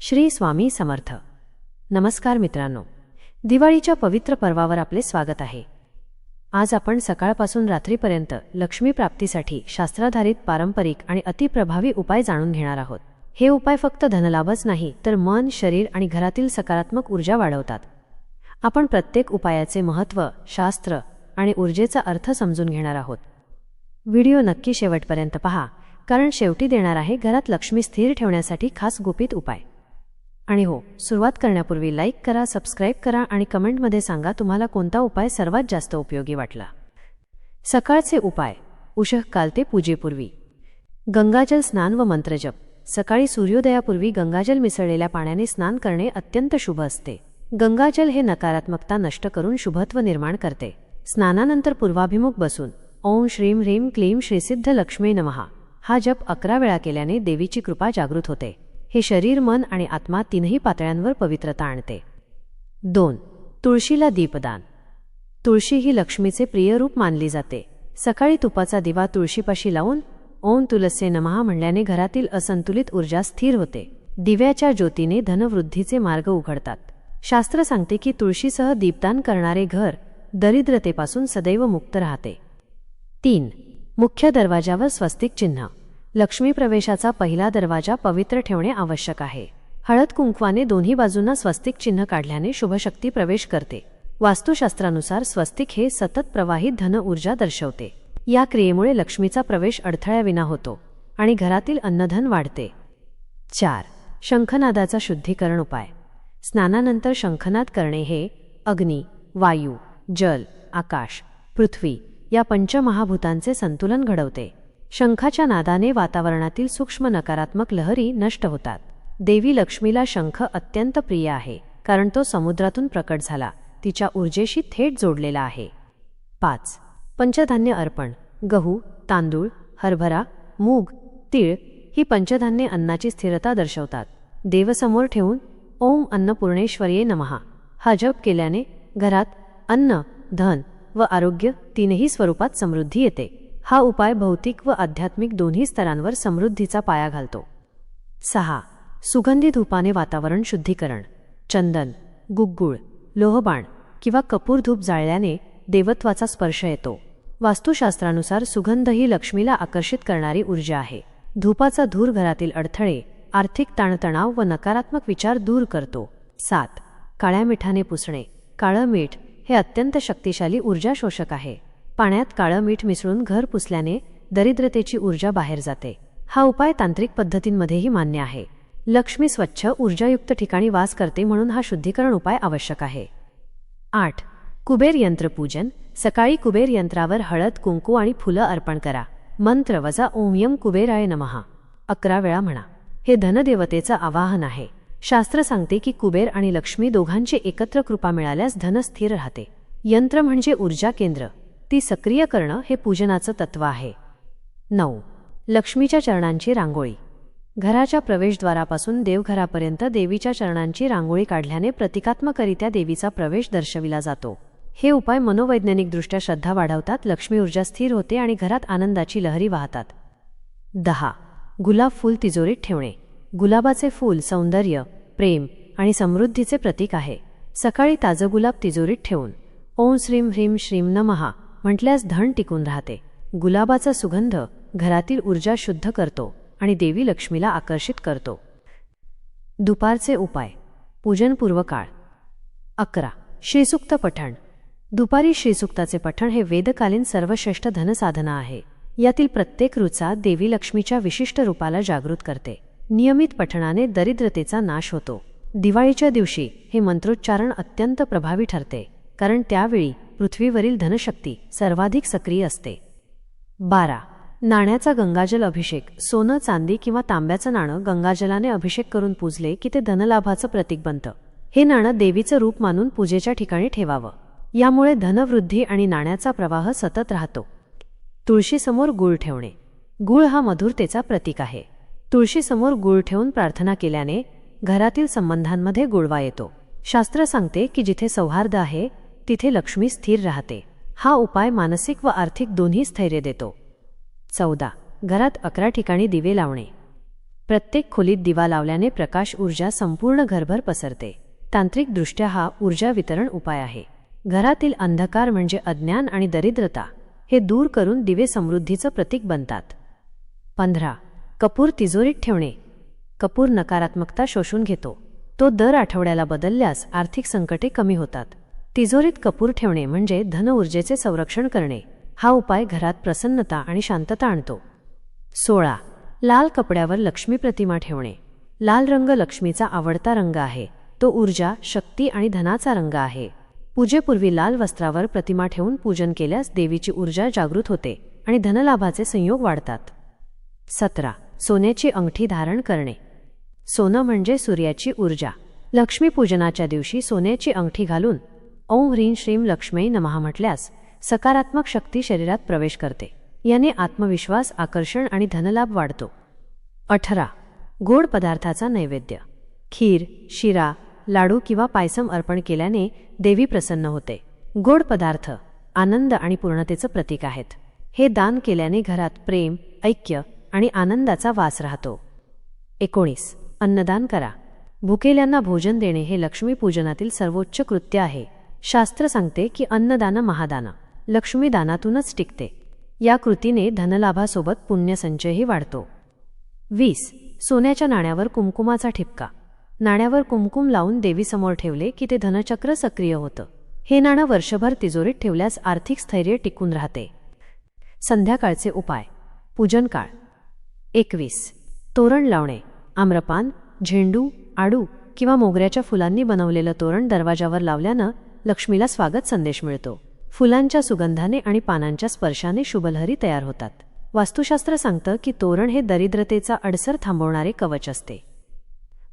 श्री स्वामी समर्थ. नमस्कार मित्रांनो. दिवाळीच्या पवित्र पर्वावर आपले स्वागत आहे. आज आपण सकाळपासून रात्रीपर्यंत लक्ष्मी प्राप्तीसाठी शास्त्राधारित पारंपरिक आणि अतिप्रभावी उपाय जाणून घेणार आहोत. हे उपाय फक्त धनलाभच नाही तर मन शरीर आणि घरातील सकारात्मक ऊर्जा वाढवतात. आपण प्रत्येक उपायाचे महत्त्व शास्त्र आणि ऊर्जेचा अर्थ समजून घेणार आहोत. व्हिडिओ नक्की शेवटपर्यंत पहा कारण शेवटी देणार आहे घरात लक्ष्मी स्थिर ठेवण्यासाठी खास गुपित उपाय. आणि हो सुरुवात करण्यापूर्वी लाईक करा सबस्क्राईब करा आणि कमेंटमध्ये सांगा तुम्हाला कोणता उपाय सर्वात जास्त उपयोगी वाटला. सकाळचे उपाय. उषः काल ते पूजेपूर्वी. गंगाजल स्नान व मंत्रजप सकाळी सूर्योदयापूर्वी गंगाजल मिसळलेल्या पाण्याने स्नान करणे अत्यंत शुभ असते. गंगाजल हे नकारात्मकता नष्ट करून शुभत्व निर्माण करते. स्नानानंतर पूर्वाभिमुख बसून. ओम श्रीम ह्रीम क्लीम श्रीसिद्ध लक्ष्मी नमहा हा जप अकरा वेळा केल्याने देवीची कृपा जागृत होते. हे शरीर मन आणि आत्मा तीनही पातळ्यांवर पवित्रता आणते. दोन तुळशीला दीपदान. तुळशी ही लक्ष्मीचे प्रिय रूप मानली जाते. सकाळी तुपाचा दिवा तुळशीपाशी लावून ओम तुलसे नमहा म्हणल्याने घरातील असंतुलित ऊर्जा स्थिर होते. दिव्याच्या ज्योतीने धनवृद्धीचे मार्ग उघडतात. शास्त्र सांगते की तुळशीसह दीपदान करणारे घर दरिद्रतेपासून सदैव मुक्त राहते. तीन मुख्य दरवाजावर स्वस्तिक चिन्ह. लक्ष्मी प्रवेशाचा पहिला दरवाजा पवित्र ठेवणे आवश्यक आहे. हळद कुंकवाने दोन्ही बाजूंना स्वस्तिक चिन्ह काढल्याने शुभशक्ती प्रवेश करते. वास्तुशास्त्रानुसार स्वस्तिक हे सतत प्रवाहित धन ऊर्जा दर्शवते. या क्रियेमुळे लक्ष्मीचा प्रवेश अडथळ्याविना होतो आणि घरातील अन्नधन वाढते. चार. शंखनादाचा शुद्धीकरण उपाय. स्नानानंतर शंखनाद करणे हे अग्नी वायू जल आकाश पृथ्वी या पंचमहाभूतांचे संतुलन घडवते. शंखाच्या नादाने वातावरणातील सूक्ष्म नकारात्मक लहरी नष्ट होतात. देवी लक्ष्मीला शंख अत्यंत प्रिय आहे कारण तो समुद्रातून प्रकट झाला तिच्या ऊर्जेशी थेट जोडलेला आहे. पाच. पंचधान्य अर्पण. गहू तांदूळ हरभरा मूग तीळ ही पंचधान्ये अन्नाची स्थिरता दर्शवतात. देवसमोर ठेवून ओम अन्नपूर्णेश्वरीये नमहा हा जप केल्याने घरात अन्न धन व आरोग्य तीनही स्वरूपात समृद्धी येते. हा उपाय भौतिक व आध्यात्मिक दोन्ही स्तरांवर समृद्धीचा पाया घालतो. सहा. सुगंधी धूपाने वातावरण शुद्धीकरण. चंदन गुग्गुळ लोहबाण किंवा कपूर धूप जाळल्याने देवत्वाचा स्पर्श येतो. वास्तुशास्त्रानुसार सुगंध ही लक्ष्मीला आकर्षित करणारी ऊर्जा आहे. धूपाचा धूर घरातील अडथळे आर्थिक ताणतणाव व नकारात्मक विचार दूर करतो. सात. काळ्या मिठाने पुसणे. काळं मीठ हे अत्यंत शक्तिशाली ऊर्जा शोषक आहे. पाण्यात काळं मीठ मिसळून घर पुसल्याने दरिद्रतेची ऊर्जा बाहेर जाते. हा उपाय तांत्रिक पद्धतींमध्येही मान्य आहे. लक्ष्मी स्वच्छ ऊर्जायुक्त ठिकाणी वास करते म्हणून हा शुद्धीकरण उपाय आवश्यक आहे. आठ. कुबेर यंत्रपूजन सकाळी कुबेर यंत्रावर हळद कुंकू आणि फुलं अर्पण करा. मंत्र वजा ओमयम कुबेराय नमहा अकरा वेळा म्हणा. हे धनदेवतेचं आवाहन आहे. शास्त्र सांगते की कुबेर आणि लक्ष्मी दोघांची एकत्र कृपा मिळाल्यास धन स्थिर राहते. यंत्र म्हणजे ऊर्जा केंद्र. ती सक्रिय करणं हे पूजनाचं तत्व आहे. नऊ. लक्ष्मीच्या चरणांची रांगोळी. घराच्या प्रवेशद्वारापासून देवघरापर्यंत देवीच्या चरणांची रांगोळी काढल्याने प्रतिकात्मकरित्या देवीचा प्रवेश दर्शविला जातो. हे उपाय मनोवैज्ञानिकदृष्ट्या श्रद्धा वाढवतात लक्ष्मी ऊर्जा स्थिर होते आणि घरात आनंदाची लहरी वाहतात. दहा. गुलाब फूल तिजोरीत ठेवणे. गुलाबाचे फूल सौंदर्य प्रेम आणि समृद्धीचे प्रतीक आहे. सकाळी ताजं गुलाब तिजोरीत ठेवून. ओम श्रीम ह्रीम श्रीम नमहा म्हटल्यास धन टिकून राहते. गुलाबाचा सुगंध घरातील ऊर्जा शुद्ध करतो आणि देवी लक्ष्मीला आकर्षित करतो. दुपारचे उपाय. पूजनपूर्व काळ अकरा. श्रीसुक्त पठण. दुपारी श्रीसुक्ताचे पठण हे वेदकालीन सर्वश्रेष्ठ धनसाधना आहे. यातील प्रत्येक रुचा देवी लक्ष्मीच्या विशिष्ट रूपाला जागृत करते. नियमित पठणाने दरिद्रतेचा नाश होतो. दिवाळीच्या दिवशी हे मंत्रोच्चारण अत्यंत प्रभावी ठरते. कारण त्यावेळी पृथ्वीवरील धनशक्ती सर्वाधिक सक्रिय असते. बारा. नाण्याचा गंगाजल अभिषेक. सोनं चांदी किंवा तांब्याचं नाणं गंगाजलाने अभिषेक करून पूजले की ते धनलाभाचं प्रतीक बनतं. हे नाणं देवीचं रूप मानून पूजेच्या ठिकाणी ठेवावं. यामुळे धनवृद्धी आणि नाण्याचा प्रवाह सतत राहतो. तुळशीसमोर गुळ ठेवणे. गुळ हा मधुरतेचा प्रतीक आहे. तुळशीसमोर गुळ ठेवून प्रार्थना केल्याने घरातील संबंधांमध्ये गुळवा येतो. शास्त्र सांगते की जिथे सौहार्द आहे तिथे लक्ष्मी स्थिर राहते. हा उपाय मानसिक व आर्थिक दोन्ही स्थैर्य देतो. चौदा. घरात अकरा ठिकाणी दिवे लावणे. प्रत्येक खोलीत दिवा लावल्याने प्रकाश ऊर्जा संपूर्ण घरभर पसरते. तांत्रिकदृष्ट्या हा ऊर्जा वितरण उपाय आहे. घरातील अंधकार म्हणजे अज्ञान आणि दरिद्रता हे दूर करून दिवे समृद्धीचं प्रतीक बनतात. पंधरा. कपूर तिजोरीत ठेवणे. कपूर नकारात्मकता शोषून घेतो. तो दर आठवड्याला बदलल्यास आर्थिक संकटे कमी होतात. तिजोरीत कपूर ठेवणे म्हणजे धन ऊर्जेचे संरक्षण करणे. हा उपाय घरात प्रसन्नता आणि शांतता आणतो. सोळा. लाल कपड्यावर लक्ष्मी प्रतिमा ठेवणे. लाल रंग लक्ष्मीचा आवडता रंग आहे. तो ऊर्जा शक्ती आणि धनाचा रंग आहे. पूजेपूर्वी लाल वस्त्रावर प्रतिमा ठेवून पूजन केल्यास देवीची ऊर्जा जागृत होते आणि धनलाभाचे संयोग वाढतात. सतरा. सोन्याची अंगठी धारण करणे. सोनं म्हणजे सूर्याची ऊर्जा. लक्ष्मीपूजनाच्या दिवशी सोन्याची अंगठी घालून ओं ह्रीं श्रीं लक्ष्मी नमहा म्हटल्यास सकारात्मक शक्ती शरीरात प्रवेश करते. याने आत्मविश्वास आकर्षण आणि धनलाभ वाढतो. अठरा. गोड पदार्थाचा नैवेद्य. खीर शिरा लाडू किंवा पायसम अर्पण केल्याने देवी प्रसन्न होते. गोड पदार्थ आनंद आणि पूर्णतेचं प्रतीक आहेत. हे दान केल्याने घरात प्रेम ऐक्य आणि आनंदाचा वास राहतो. एकोणीस. अन्नदान करा. भुकेल्यांना भोजन देणे हे लक्ष्मीपूजनातील सर्वोच्च कृत्य आहे. शास्त्र सांगते की अन्नदान महादान लक्ष्मीदानातूनच टिकते. या कृतीने धनलाभासोबत पुण्यसंचयही वाढतो. वीस. सोन्याच्या नाण्यावर कुमकुमाचा ठिपका. नाण्यावर कुमकुम लावून देवीसमोर ठेवले की ते धनचक्र सक्रिय होतं. हे नाणं वर्षभर तिजोरीत ठेवल्यास आर्थिक स्थैर्य टिकून राहते. संध्याकाळचे उपाय. पूजन काळ एकवीस. तोरण लावणे. आम्रपान झेंडू आडू किंवा मोगऱ्याच्या फुलांनी बनवलेलं तोरण दरवाजावर लावल्यानं लक्ष्मीला स्वागत संदेश मिळतो. फुलांच्या सुगंधाने आणि पानांच्या स्पर्शाने शुभलहरी तयार होतात. वास्तुशास्त्र सांगतं की तोरण हे दरिद्रतेचा अडसर थांबवणारे कवच असते.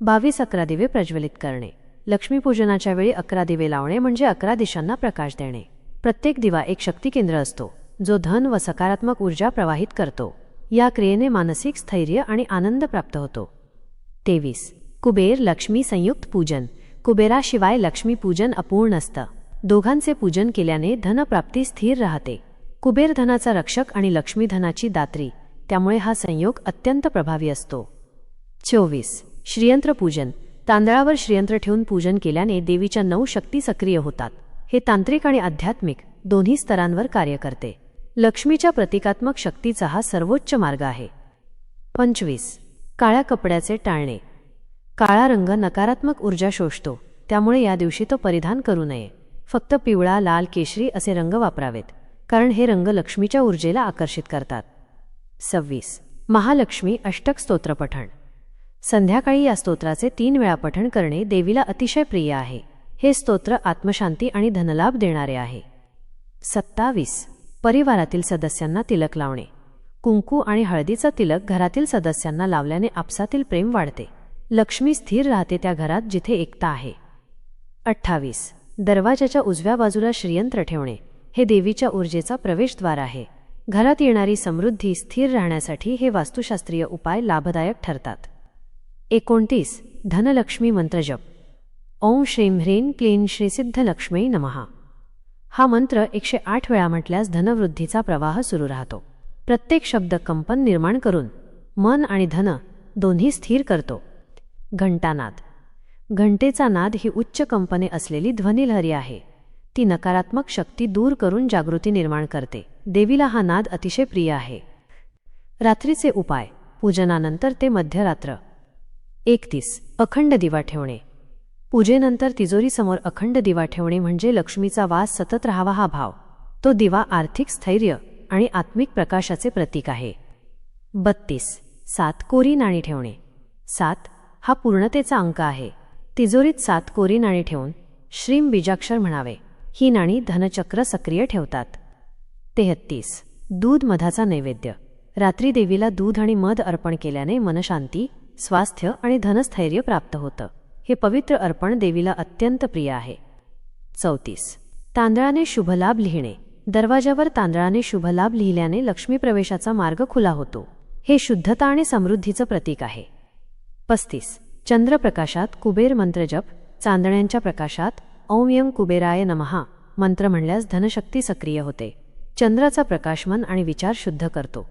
बावीस अकरा दिवे प्रज्वलित करणे. लक्ष्मीपूजनाच्या वेळी अकरा दिवे लावणे म्हणजे अकरा दिशांना प्रकाश देणे. प्रत्येक दिवा एक शक्ती केंद्र असतो जो धन व सकारात्मक ऊर्जा प्रवाहित करतो. या क्रियेने मानसिक स्थैर्य आणि आनंद प्राप्त होतो. तेवीस. कुबेर लक्ष्मी संयुक्त पूजन. कुबेराशिवाय लक्ष्मीपूजन अपूर्ण असतं. दोघांचे पूजन केल्याने धनप्राप्ती स्थिर राहते. कुबेर धनाचा रक्षक आणि लक्ष्मीधनाची दात्री त्यामुळे हा संयोग अत्यंत प्रभावी असतो. चोवीस. श्रीयंत्र पूजन. तांदळावर श्रीयंत्र ठेवून पूजन केल्याने देवीच्या नऊ शक्ती सक्रिय होतात. हे तांत्रिक आणि आध्यात्मिक दोन्ही स्तरांवर कार्य करते. लक्ष्मीच्या प्रतिकात्मक शक्तीचा हा सर्वोच्च मार्ग आहे. पंचवीस. काळ्या कपड्याचे टाळणे. काळा रंग नकारात्मक ऊर्जा शोषतो. त्यामुळे या दिवशी तो परिधान करू नये. फक्त पिवळा लाल केशरी असे रंग वापरावेत कारण हे रंग लक्ष्मीच्या ऊर्जेला आकर्षित करतात. सव्वीस. महालक्ष्मी अष्टक स्तोत्र पठण. संध्याकाळी या स्तोत्राचे तीन वेळा पठण करणे देवीला अतिशय प्रिय आहे. हे स्तोत्र आत्मशांती आणि धनलाभ देणारे आहे. सत्तावीस. परिवारातील सदस्यांना तिलक लावणे. कुंकू आणि हळदीचा तिलक घरातील सदस्यांना लावल्याने आपसातील प्रेम वाढते. लक्ष्मी स्थिर राहते त्या घरात जिथे एकता आहे. अठ्ठावीस. दरवाजाच्या उजव्या बाजूला श्रीयंत्र ठेवणे. हे देवीच्या ऊर्जेचा प्रवेशद्वार आहे. घरात येणारी समृद्धी स्थिर राहण्यासाठी हे वास्तुशास्त्रीय उपाय लाभदायक ठरतात. एकोणतीस. धनलक्ष्मी मंत्रजप ओम श्रीं ह्रीं क्लीं श्रीसिद्ध लक्ष्मी नमहा हा मंत्र एकशे आठ वेळा म्हटल्यास धनवृद्धीचा प्रवाह सुरू राहतो. प्रत्येक शब्द कंपन निर्माण करून मन आणि धन दोन्ही स्थिर करतो. घंटानाद. घंटेचा नाद ही उच्च कंपने असलेली ध्वनिलहरी आहे. ती नकारात्मक शक्ती दूर करून जागृती निर्माण करते. देवीला हा नाद अतिशय प्रिय आहे. रात्रीचे उपाय. पूजनानंतर ते मध्यरात्र. एकतीस. अखंड दिवा ठेवणे. पूजेनंतर तिजोरीसमोर अखंड दिवा ठेवणे म्हणजे लक्ष्मीचा वास सतत राहावा हा भाव. तो दिवा आर्थिक स्थैर्य आणि आत्मिक प्रकाशाचे प्रतीक आहे. बत्तीस. सात कोरी नाणी ठेवणे. सात हा पूर्णतेचा अंक आहे. तिजोरीत सात कोरी नाणी ठेवून श्रीम बीजाक्षर म्हणावे ही नाणी धनचक्र सक्रिय ठेवतात. तेहत्तीस. दूध मधाचा नैवेद्य. रात्री देवीला दूध आणि मध अर्पण केल्याने मनशांती स्वास्थ्य आणि धनस्थैर्य प्राप्त होतं. हे पवित्र अर्पण देवीला अत्यंत प्रिय आहे. चौतीस. तांदळाने शुभलाभ लिहिणे. दरवाजावर तांदळाने शुभलाभ लिहिल्याने लक्ष्मी प्रवेशाचा मार्ग खुला होतो. हे शुद्धता आणि समृद्धीचं प्रतीक आहे. पस्तीस. चंद्रप्रकाशात कुबेर मंत्रजप चांदण्यांच्या प्रकाशात ओम कुबेराय नमहा मंत्र म्हणल्यास धनशक्ती सक्रिय होते. चंद्राचा प्रकाश मन आणि विचार शुद्ध करतो.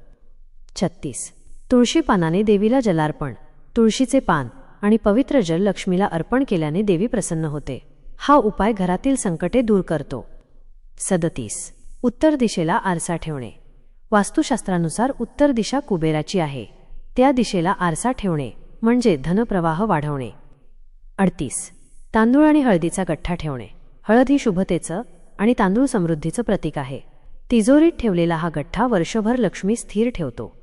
छत्तीस. तुळशी पानाने देवीला जलार्पण तुळशीचे पान आणि पवित्र जल लक्ष्मीला अर्पण केल्याने देवी प्रसन्न होते. हा उपाय घरातील संकटे दूर करतो. सदतीस. उत्तर दिशेला आरसा ठेवणे. वास्तुशास्त्रानुसार उत्तर दिशा कुबेराची आहे. त्या दिशेला आरसा ठेवणे. म्हणजे धनप्रवाह वाढवणे. अडतीस. तांदूळ आणि हळदीचा गठ्ठा ठेवणे. हळद ही शुभतेचं आणि तांदूळ समृद्धीचं प्रतीक आहे. तिजोरीत ठेवलेला हा गठ्ठा वर्षभर लक्ष्मी स्थिर ठेवतो.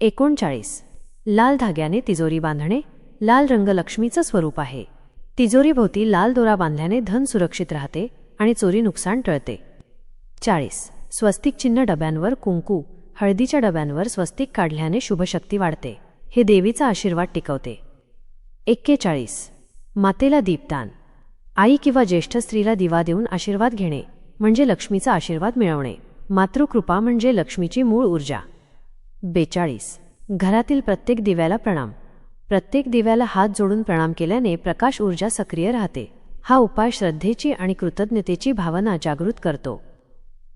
एकोणचाळीस. लाल धाग्याने तिजोरी बांधणे लाल रंग लक्ष्मीचं स्वरूप आहे. तिजोरीभोवती लाल दोरा बांधल्याने धन सुरक्षित राहते आणि चोरी नुकसान टळते. चाळीस. स्वस्तिक चिन्ह डब्यांवर कुंकू हळदीच्या डब्यांवर स्वस्तिक काढल्याने शुभशक्ती वाढते. हे देवीचा आशीर्वाद टिकवते. एक्केचाळीस. मातेला दीपदान. आई किंवा ज्येष्ठ स्त्रीला दिवा देऊन आशीर्वाद घेणे म्हणजे लक्ष्मीचा आशीर्वाद मिळवणे. मातृकृपा म्हणजे लक्ष्मीची मूळ ऊर्जा. बेचाळीस. घरातील प्रत्येक दिव्याला प्रणाम. प्रत्येक दिव्याला हात जोडून प्रणाम केल्याने प्रकाश ऊर्जा सक्रिय राहते. हा उपाय श्रद्धेची आणि कृतज्ञतेची भावना जागृत करतो.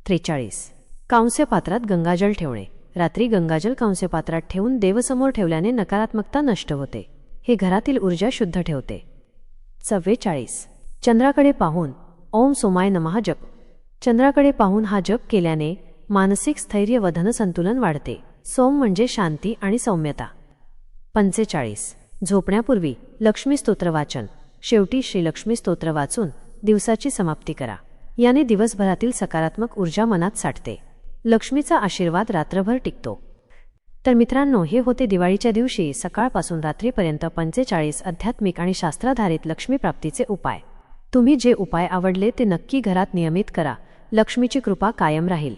त्रेचाळीस. कांस्यपात्रात गंगाजल ठेवणे. रात्री गंगाजल कांस्यपात्रात ठेवून देवसमोर ठेवल्याने नकारात्मकता नष्ट होते. हे घरातील ऊर्जा शुद्ध ठेवते. चव्वेचाळीस. चंद्राकडे पाहून ओम सोमाय नमः जप. चंद्राकडे पाहून हा जप केल्याने मानसिक स्थैर्य वधन संतुलन वाढते. सोम म्हणजे शांती आणि सौम्यता. पंचेचाळीस. झोपण्यापूर्वी लक्ष्मी स्तोत्र वाचन. शेवटी श्रीलक्ष्मी स्तोत्र वाचून दिवसाची समाप्ती करा. याने दिवसभरातील सकारात्मक ऊर्जा मनात साठते. लक्ष्मीचा आशीर्वाद रात्रभर टिकतो. तर मित्रांनो हे होते दिवाळीच्या दिवशी सकाळपासून रात्रीपर्यंत पंचेचाळीस आध्यात्मिक आणि शास्त्राधारित लक्ष्मीप्राप्तीचे उपाय. तुम्ही जे उपाय आवडले ते नक्की घरात नियमित करा. लक्ष्मीची कृपा कायम राहील.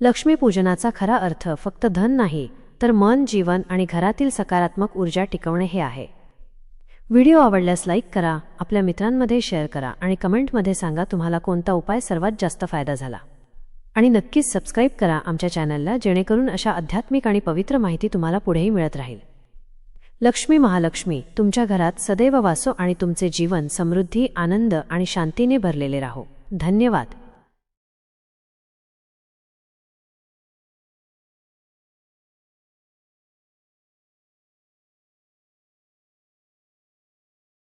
लक्ष्मीपूजनाचा खरा अर्थ फक्त धन नाही तर मन जीवन आणि घरातील सकारात्मक ऊर्जा टिकवणे हे आहे. व्हिडिओ आवडल्यास लाईक करा आपल्या मित्रांमध्ये शेअर करा आणि कमेंटमध्ये सांगा तुम्हाला कोणता उपाय सर्वात जास्त फायदा झाला. आणि नक्कीच सबस्क्राईब करा आमच्या चॅनलला जेणेकरून अशा आध्यात्मिक आणि पवित्र माहिती तुम्हाला पुढेही मिळत राहील. लक्ष्मी महालक्ष्मी तुमच्या घरात सदैव वासो आणि तुमचे जीवन समृद्धी आनंद आणि शांतीने भरलेले राहो. धन्यवाद.